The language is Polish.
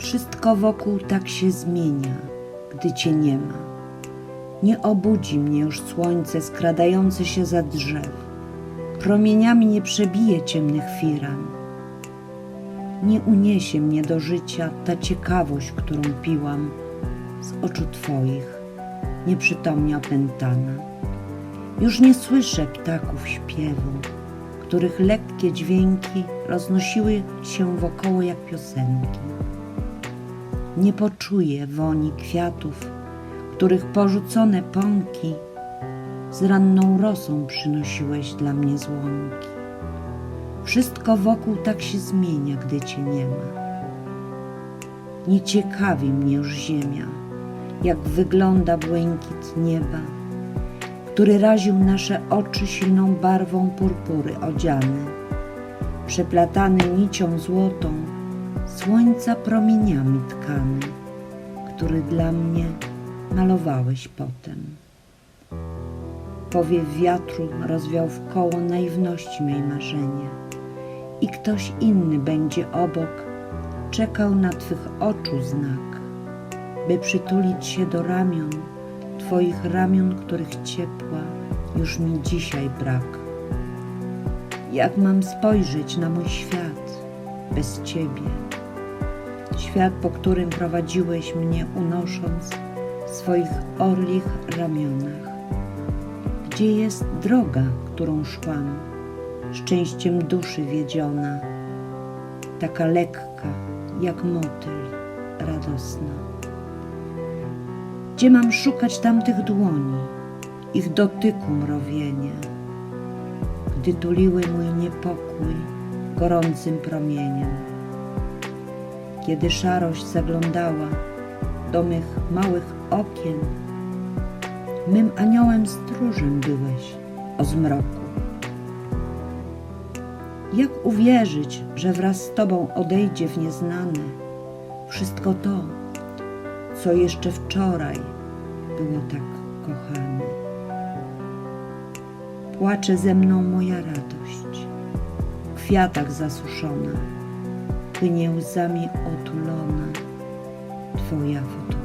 Wszystko wokół tak się zmienia, gdy cię nie ma. Nie obudzi mnie już słońce skradające się za drzew. Promieniami nie przebije ciemnych firan. Nie uniesie mnie do życia ta ciekawość, którą piłam z oczu Twoich, nieprzytomnie opętana. Już nie słyszę ptaków śpiewu, których lekkie dźwięki roznosiły się wokoło jak piosenki. Nie poczuję woni kwiatów, których porzucone pąki z ranną rosą przynosiłeś dla mnie z łąki. Wszystko wokół tak się zmienia, gdy cię nie ma. Nie ciekawi mnie już ziemia, jak wygląda błękit nieba, który raził nasze oczy silną barwą purpury odziany, przeplatany nicią złotą, słońca promieniami tkany, który dla mnie malowałeś potem. Powiew wiatru rozwiał w koło naiwności mej marzenie i ktoś inny będzie obok, czekał na Twych oczu znak, by przytulić się do ramion, Twoich ramion, których ciepła już mi dzisiaj brak. Jak mam spojrzeć na mój świat bez Ciebie? Świat, po którym prowadziłeś mnie unosząc w swoich orlich ramionach. Gdzie jest droga, którą szłam, szczęściem duszy wiedziona, taka lekka jak motyl radosna? Gdzie mam szukać tamtych dłoni, ich dotyku mrowienie, gdy tuliły mój niepokój gorącym promieniem? Kiedy szarość zaglądała do mych małych okien, mym aniołem stróżem byłeś o zmroku. Jak uwierzyć, że wraz z Tobą odejdzie w nieznane wszystko to, co jeszcze wczoraj było tak kochane? Płacze ze mną moja radość, w kwiatach zasuszona, płynie łzami otulona Twoja fotogra.